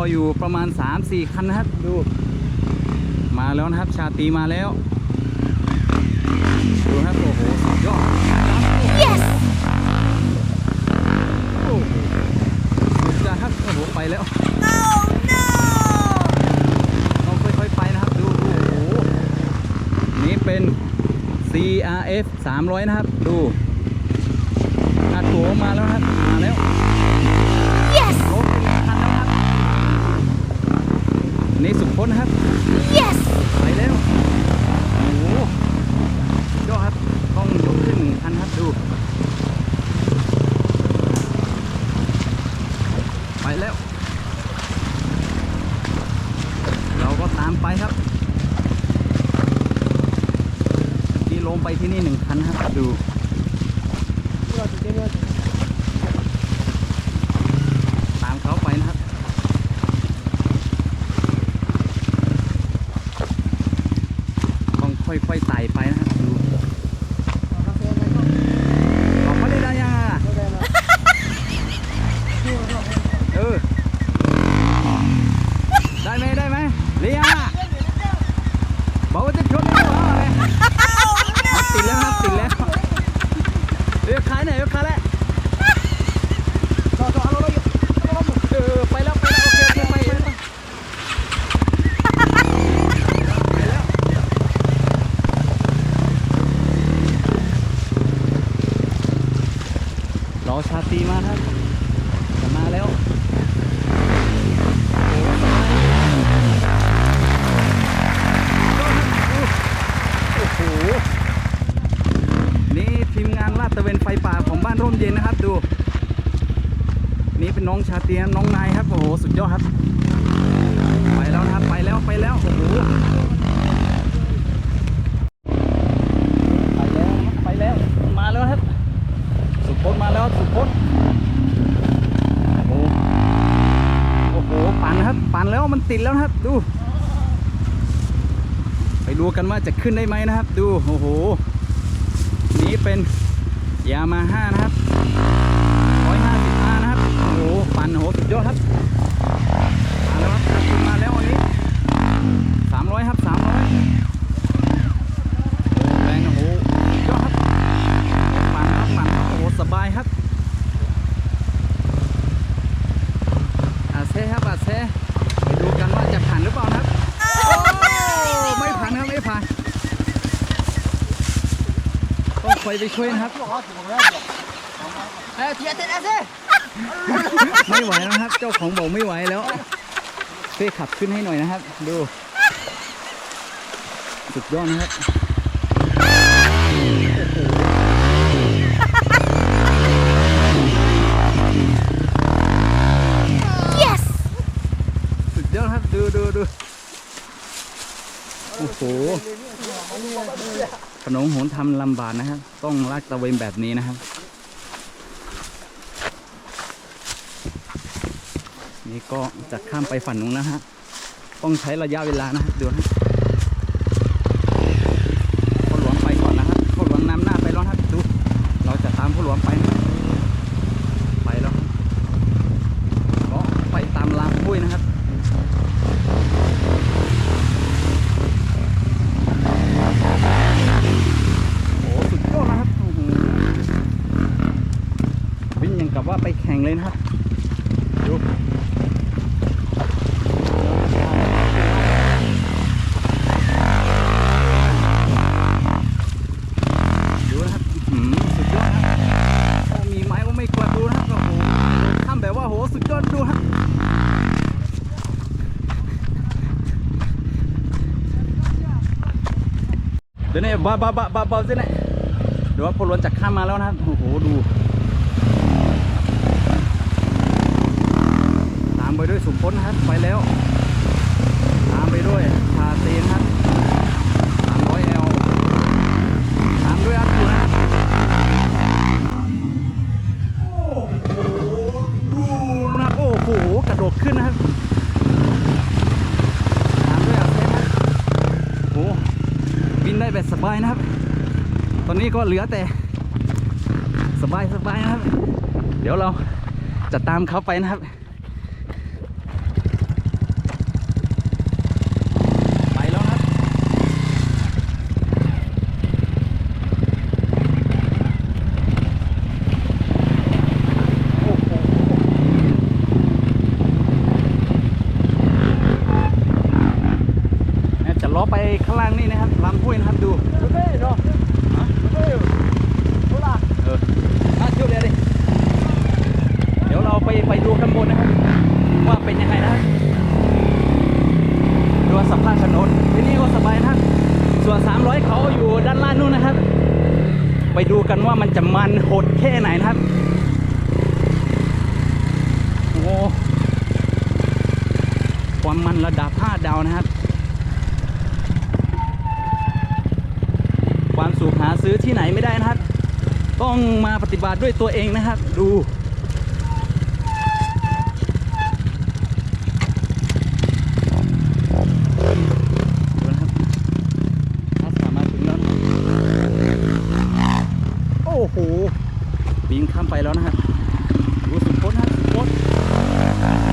ออยู่ประมาณ 3-4 คันนะครับ ดู มาแล้วนะครับ ชาตรีมาแล้ว ดูครับ โอ้โห สุดยอด Yes! โอ้โหสุดยอดครับ โอ้โห ไปแล้ว Oh no! ต้องค่อยๆไปนะครับดูดู โอ้โห นี่เป็น CRF 300 นะครับ ดูอัดหัวมาแล้วนะครับ มาแล้ว Yes! รถเป็นคันแล้วครับ นี่สุพจน์นะครับ Yes! ไปแล้ว โอ้โหสุดยอดครับ ต้องยกขึ้นหนึ่งคันครับ ดู ไปแล้ว เราก็ตามไปครับที่ลงไปที่นี่หนึ่งคันครับ ดู ตามเขาไปนะครับ ต้อง ค่อยๆไต่ไปนะครับดูออกมาได้ได้ยังอะเออ ได้ไหมได้ไหมเรียงอะบอกว่าจะชนได้หรออะไรติดแล้วครับติดแล้วเรียกขายไหนอยเรียกขายแล้วเออไปแล้วไปแล้วโอเคโอเคไปไปไปไปแล้ว รอชาตรีมาครับจะมาแล้วโอ้โห นี่ทีมงานลาดตระเวนไฟป่าของบ้านร่มเย็นนะครับดู นี่เป็นน้องชาตรีนะน้องนายครับ โอ้โห สุด ยอดครับ ไปแล้วนะครับ ไปแล้ว ไปแล้ว โอ้โห ไปแล้ว ไปแล้ว มาแล้วครับ สุดพจน์มาแล้ว สุดพจน์โอ้โห โอ้โห ปั่นครับ ปั่นแล้ว มันติดแล้วครับ ดู ไปดูกันว่าจะขึ้นได้ไหมนะครับ ดู โอ้โห นี่เป็นยามาฮ่านะครับร้อยห้าสิบห้านะครับ โอ้โห ปั่นโอ้โหสุดยอดครับ มาแล้วครับขึ้นมาแล้ววันนี้สามร้อยครับสามร้อยแรงโอ้โหสุดยอดครับปั่นครับปั่นครับโอ้โหสบายครับอาเซ่ครับอาเซ่ไปดูกันว่าจะผ่านหรือเปล่านะครับโอ้ไม่ผ่านครับไม่ผ่านต้องคอยไปช่วยนะครับ Eh, tiga tet asa. ไม่ไหวแล้วครับ เจ้าของบอกไม่ไหวแล้วเซ่ขับขึ้นให้หน่อยนะครับ ดู สุดยอดนะครับ Yes! สุดยอดครับ ดูดูดูโอ้โหขนมโหนทำลำบากนะครับ ต้องลากตะเวนแบบนี้นะครับ นี่ก็จะข้ามไปฝั่งนู้นนะฮะ ต้องใช้ระยะเวลานะดูนะพ่อหลวงไปก่อนนะครับพ่อหลวงนำหน้าไปแล้วนะครับดู เราจะตามพ่อหลวงไปนะครับไปแล้วก็ไปตามลามพุ้ยนะครับ โอ้สุดยอดนะครับโอ้โหวิ่งอย่างกับว่าไปแข่งเลยนะครับ ดูดูนะครับอื้อหือสุดยอดนะครับโอ้มีไม้ก็ไม่กลัวดูนะครับโอ้โหทำแบบว่าโหสุดยอดดูครับ เดี๋ยวนี้บ้าบ้าบ้าบ้าบ้าสิเนี่ยเดี๋ยวว่าพลวนจากข้ามมาแล้วนะโอ้โหดู ตามไปด้วยสุพจน์นะครับไปแล้ว ตามไปด้วยชาตีนะครับสามร้อยเอลตามด้วยอัพยูนะครับดูนะครับโอ้โห กระโดดขึ้นนะครับ ตามด้วยอัพเทนนะครับโอ้โห บินได้แบบสบายนะครับ ตอนนี้ ก็เหลือแต่ สบายสบายนะครับ เดี๋ยวเราจะตามเขาไปนะครับ ข้างล่างนี่นะครับลำห้วยนะครับดู เฮ้ยเนาะเฮ้ยโหล่ะ เออมาช่วยเลยดิเดี๋ยวเราไปไปดูข้างบนนะครับ ว่าเป็นยังไงนะครับดูสภาพถนนที่นี่ก็สบายนะครับ ส่วน 300 เขาอยู่ด้านล่างนู่นนะครับ ไปดูกันว่ามันจะมันโหดแค่ไหนนะครับ โอ้ความมันระดับ5ดาวนะครับ ความสุขหาซื้อที่ไหนไม่ได้นะครับ ต้องมาปฏิบัติด้วยตัวเองนะครับ ดูนะครับถ้าสามารถถึงแล้วนะโอ้โหปีนข้ามไปแล้วนะครับ ดูสุดโคตรนะครับสุดโคตร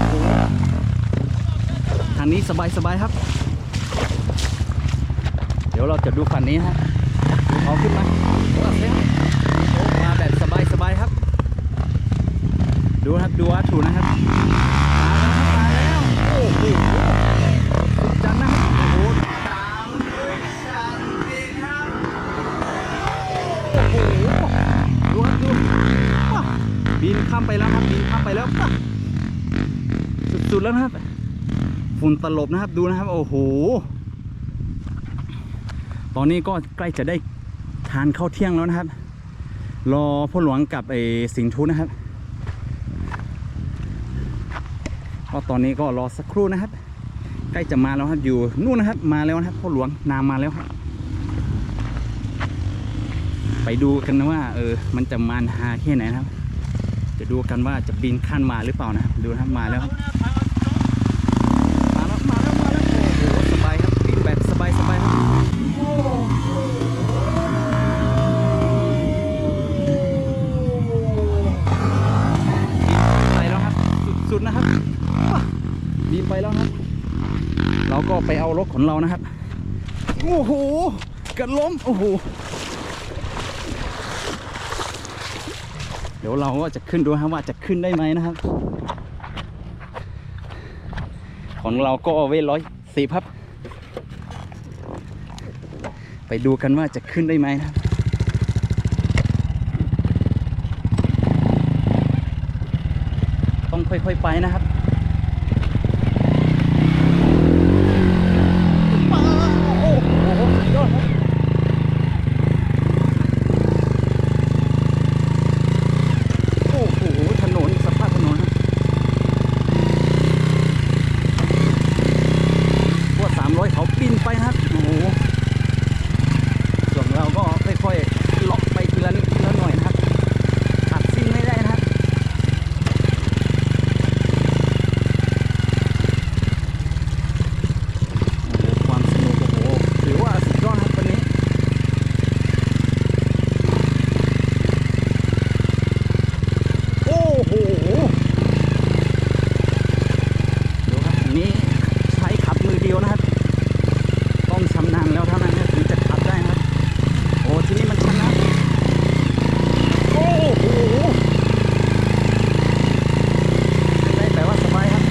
โอ้โหทางนี้ สบายสบายๆครับ เดี๋ยวเราจะดูฝั่งนี้ฮะดูเขาขึ้นมาโอ้มาแบบสบายสบายๆครับ ดูครับดูว่าถูนะครับมาแล้วมาแล้วโอ้โหสุดจังนะครับโอ้โหตามด้วยฉันเองครับโอ้โหดูครับดูว้าบินข้ามไปแล้วครับบินข้ามไปแล้วว้าวสุดๆแล้วนะครับ ฝุ่นตลบนะครับดูนะครับ โอ้โห ตอนนี้ก็ใกล้จะได้ทานข้าวเที่ยงแล้วนะครับ รอพ่อหลวงกับไอ้สิงทุนะครับก็ตอนนี้ก็รอสักครู่นะครับ ใกล้จะมาแล้วครับอยู่นู่นนะครับ มาแล้วนะครับพ่อหลวงนามมาแล้วครับ ไปดูกันนะว่า เออ มันจะมันาแค่ไหนนะครับ จะดูกันว่าจะบินขั้นมาหรือเปล่านะครับ ดูนะครับมาแล้วครับ บินไปแล้วครับ เราก็ไปเอารถของเรานะครับ โอ้โหกระล้ม โอ้โห เดี๋ยวเราก็จะขึ้นดูครับว่าจะขึ้นได้ไหมนะครับ ของเราก็เวทร้อยสี่ครับ ไปดูกันว่าจะขึ้นได้ไหมนะครับต้องค่อยๆไปนะครับ โอ้โหสุดยอดครับโอ้โห ถนนสภาพถนนครับพวกสามร้อยเขาปีนไปครับ โอ้โห ส่วนเราก็ค่อยๆเลาะไปทีละนิดทีละหน่อยนะครับขัดซิ่งไม่ได้นะครับ โอ้โหความสนุกโอ้โหถือว่าสุดยอดครับวันนี้ โอ้โหดูครับอันนี้ใช้ขับมือเดียวนะครับ ต้องชำนาญแล้วเท่านั้นนะถึงจะขับได้นะครับ โอ้ที่นี่มันชันนะโอ้โหเป็นไรแต่ว่าสบายครับ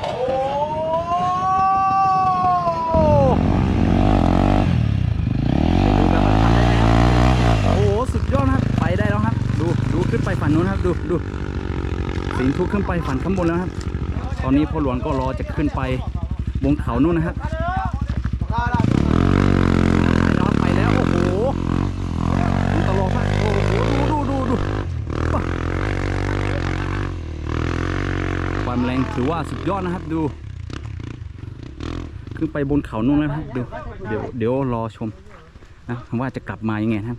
โอ้ดูกันว่าทำได้ไหมครับ โอ้โห สุดยอดนะครับ ไปได้แล้วครับ ดู ดูขึ้นไปฝั่งนู้นครับ ดู ดู สิงห์ทุกขึ้นไปฝั่งข้างบนแล้วครับ ตอนนี้พ่อหลวงก็รอจะขึ้นไปบนเขานู่นนะครับไปแล้วไปแล้วโอ้โหมันตลกมากโอ้โหดูดูดูดูความแรงถือว่าสุดยอดนะครับ ดู ขึ้นไปบนเขานู่นแล้วนะครับดูเดี๋ยวเดี๋ยวรอชมนะว่าจะกลับมายังไงครับ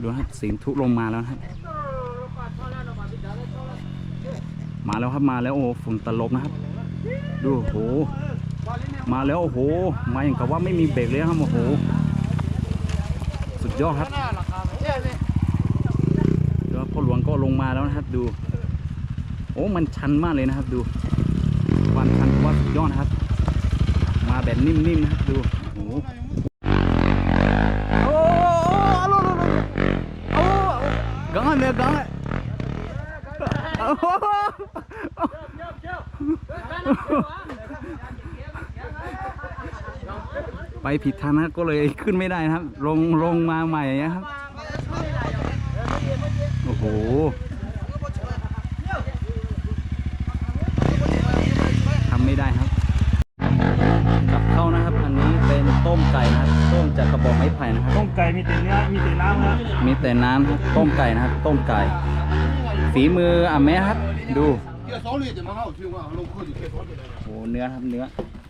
ดูนะครับสิงทุลงมาแล้วนะครับ มาแล้วครับมาแล้วโอ้โหฝุ่นตลบนะครับ ดูโอ้โหมาแล้วโอ้โหมาอย่างกับว่าไม่มีเบรกเลยครับโอ้โหสุดยอดครับเดี๋ยวพ่อหลวงก็ลงมาแล้วนะครับดู โอ้มันชันมากเลยนะครับ ดูความชันว่าสุดยอดนะครับ มาแบบนิ่มๆนะครับดูโอ้โห ไปผิดทางนะก็เลยขึ้นไม่ได้นะครับ ลงลงมาใหม่นะครับ โอ้โหทำไม่ได้ครับกับเข้านะครับ อันนี้เป็นต้มไก่นะครับ ต้มจากกระบอกไม้ไผ่นะครับ ต้มไก่มีแต่เนื้อมีแต่น้ำครับมีแต่น้ำต้มไก่นะครับ ต้มไก่ฝีมืออะแม่ครับ ดูโอ้เนื้อครับเนื้อ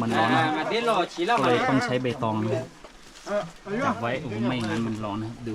มันร้อนนะก็เลยต้องใช้ใบตองนะครัจับไว้โอ้ไม่งั้นมันร้อนนะดู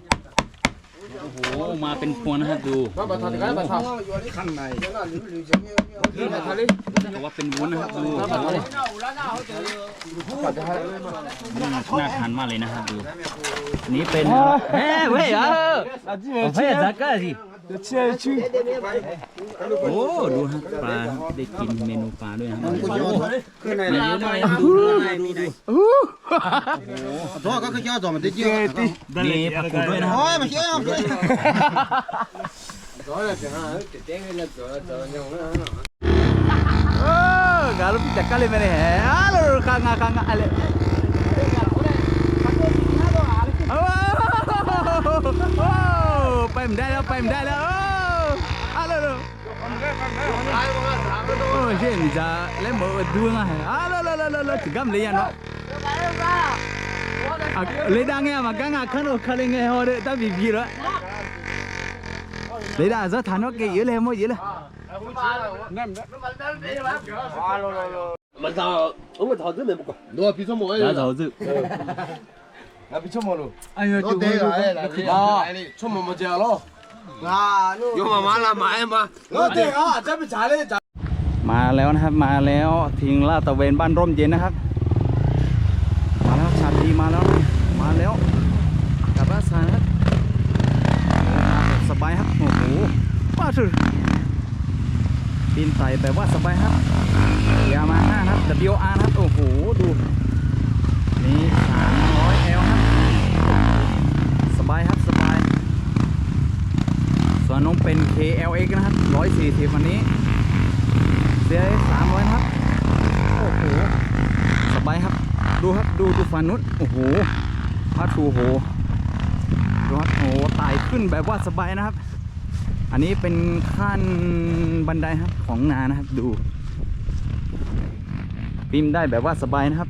โอ้โหมาเป็นพวงนะครับดูรข้างในแต่ว่าเป็นวุ้นนะครับดูน่าทานมากเลยนะครับดูนี่เป็นเฮ้ยเว้ยเออเฮ้ยสักก็สิ เชื่อชื่อโอ้ดูฮะปลาได้กินเมนูปลาด้วยฮะขึ้นไหนไหนมีไหนโอ้ตัวก็คือเจ้าตัวมันจะเยอะมีผักกูดด้วยนะโอ้ยมาเชื่อมด้วยเออกาลุปิจักกะเลยไม่ได้เฮ้ยอะไรข้างๆข้างๆอะไร โอ้เช่นจะเล่นมือดูง่ายฮัลโหลโลโลโลถึงกำเลยอะเนาะเลยดังไงมากังอะขันโอขันเลยไงฮอร์ตาบีบีละเลยดังจะทานว่าเกี่ยเลยมั้ มาแล้วนะครับ มาแล้วทิ้งลาดตะเวนบ้านร่มเย็นนะครับ มาแล้วชาตีมาแล้วมาแล้วกลับบ้านสายครับสบายครับโอ้โหว้าสุดปีนไต่แบบว่าสบายครับยามาห้าครับ WR นะครับโอ้โหดูนี่300 L ครับ สบายครับสบาย ส่วนน้องเป็น KLX นะครับ140วันนี้ เสียสามร้อยนะครับโอ้โหสบายครับ ดูครับดูดูฟันนุษโอ้โหพัดทูโหดูครับโอ้โหไต่ขึ้นแบบว่าสบายนะครับ อันนี้เป็นขั้นบันไดครับของนานะครับดูปีนได้แบบว่าสบายนะครับ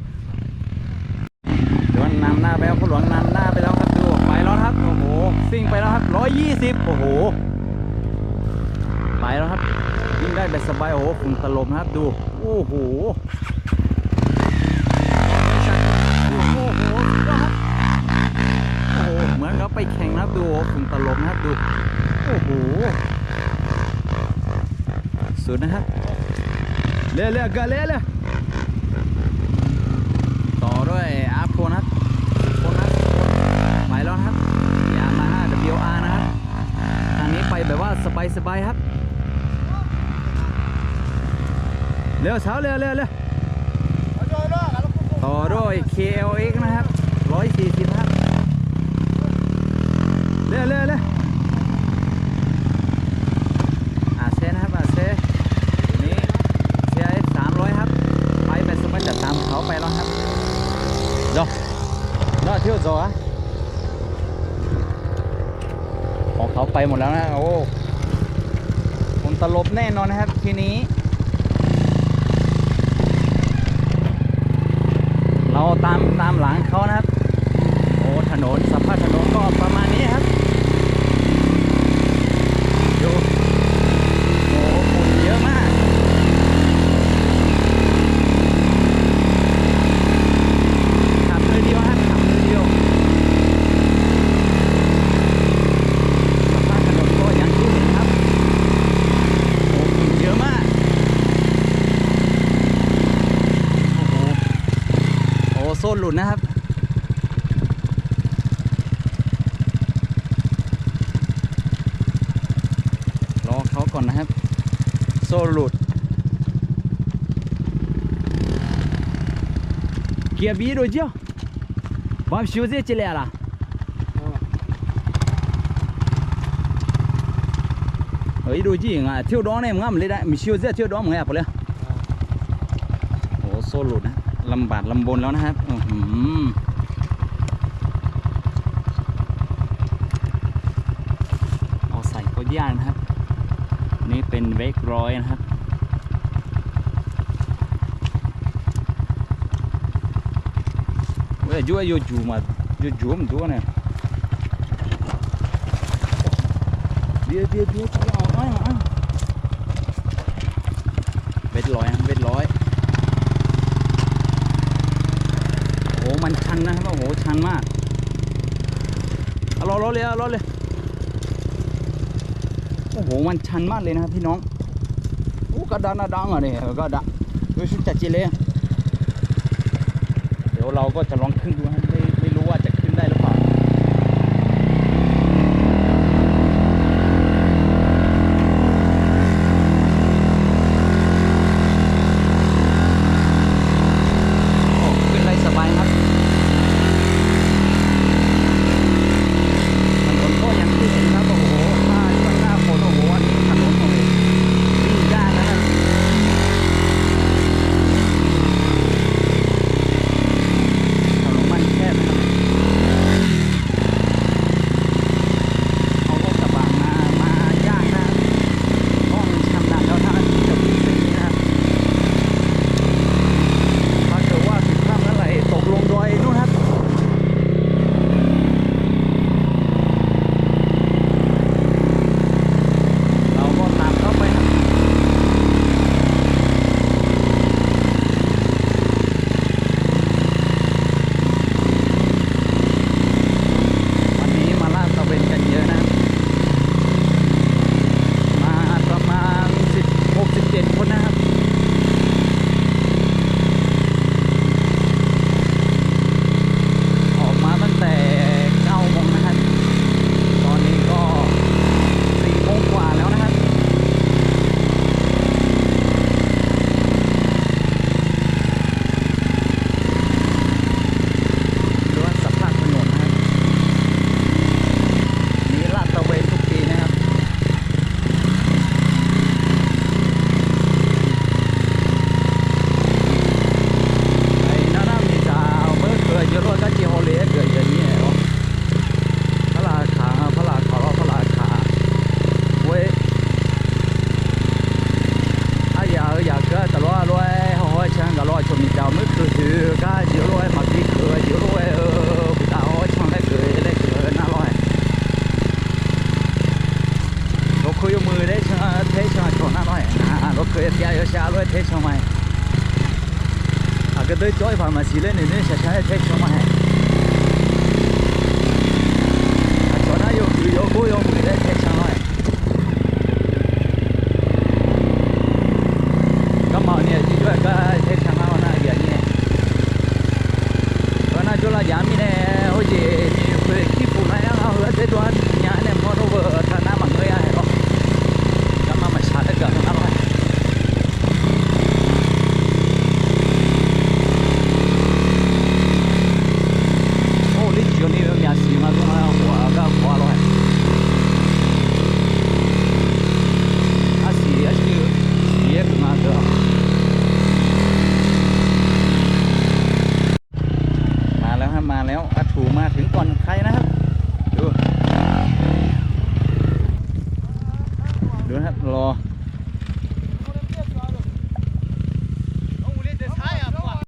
เดี๋ยวนำหน้าไปแล้วพ่อหลวงนำหน้าไปแล้วครับดูไปแล้วครับโอ้โหซิ่งไปแล้วครับร้อยยี่สิบโอ้โหไปแล้วครับ ยิ่งได้แบบสบายโอ้โหฝุ่นตลบนะครับดูโอ้โหโอ้โหโอ้โหเหมือนเขาไปแข่งนะครับดูฝุ่นตลบนะครับดูโอ้โหสุดนะครับเร็วเร็วกันเร็วเร็วต่อด้วยอาร์โฟนะครับโฟนนะครับไปแล้วนะครับยามาฮ่า WR นะครับทางนี้ไปแบบว่าสบายๆครับ เร็วเช้าเร็วเร็วเร็วต่อด้วย KLX นะครับ140ครับเร็วเร็วเร็วอาเซนะครับอาเซนี่ CIF 300ครับ ไปเป็นสมัยจะตามเขาไปแล้วครับจอรอเที่ยวจออะของเขาไปหมดแล้วนะโอ้ผมตลบแน่นอนนะครับทีนี้ เราตามตามหลังเขานะครับ โอ้ถนนสภาพถนนก็ประมาณนี้ครับดูโอ้ฝุ่นเยอะมาก ขับมือเดียวฮะขับมือเดียวสภาพถนนก็อย่างที่เห็นครับ โอ้ฝุ่นเยอะมาก โอ้โห โซ่หลุดนะครับ รอเขาก่อนนะครับ โซ่หลุด เกียร์บีโดยเจ้าบอมชิวเซจิเลยล่ะเฮ้ยดูจีงอะเที่ยวร้อนเนี่ยมึงอะมันเลยได้มีชิวเซเที่ยวร้อนมึงอะปะเลยโอ้โซ่หลุดนะลำบากลำบนแล้วนะครับอื้อหือเอาใส่ก็ยากนะครับ นี่เป็นเวกร้อยนะครับ Ôi, chú vô chủ mà vô chủ mà chú này bia bia bia chú nói hả vết lói anh vết lói โอ้มันชันนะครับโอ้โหชันมากเอารอรอเลยเอารอเลย โอ้โหมันชันมากเลยนะครับพี่น้องโอ้กระดานกระดังอะเนี่ยก็ดะดูชุดจัดจีเลยเดี๋ยวเราก็จะลองขึ้นดูให้